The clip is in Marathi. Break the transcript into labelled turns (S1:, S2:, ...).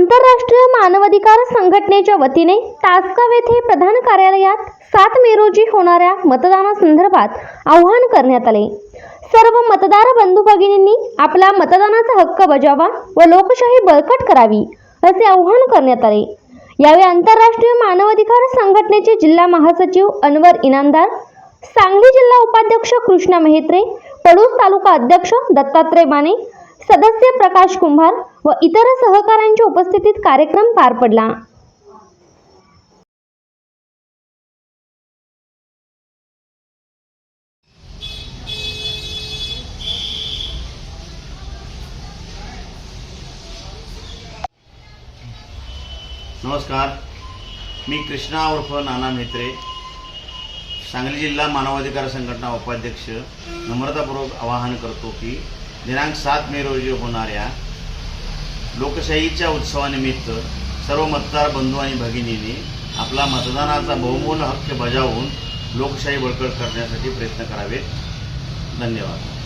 S1: आंतरराष्ट्रीय मानवाधिकार संघटनेच्या वतीने तासगाव येथे प्रधान कार्यालयात सात मे रोजी होणाऱ्या मतदानासंदर्भात आव्हान करण्यात आले. सर्व मतदार बंधू भगिनींनी आपला मतदानाचा हक्क बजावा व लोकशाही बळकट करावी असे आवाहन करण्यात आले. यावेळी आंतरराष्ट्रीय मानवाधिकार संघटनेचे जिल्हा महासचिव अनवर इनामदार सांगली जिल्हा उपाध्यक्ष कृष्णा मेहत्रे पडूस तालुका अध्यक्ष दत्तात्रय माने सदस्य प्रकाश कुंभार व इतर सहकाऱ्यांच्या उपस्थितीत कार्यक्रम पार पडला.
S2: नमस्कार. मी कृष्णा उर्फ नाना मेत्रे सांगली जिल्हा मानवाधिकार संघटना उपाध्यक्ष. नम्रतापूर्वक आवाहन करतो की दिनांक सात मे रोजी होणाऱ्या लोकशाहीच्या उत्सवानिमित्त सर्व मतदार बंधू आणि भगिनींनी आपला मतदानाचा बहुमूल्य हक्क बजावून लोकशाही बळकट करण्यासाठी प्रयत्न करावेत. धन्यवाद.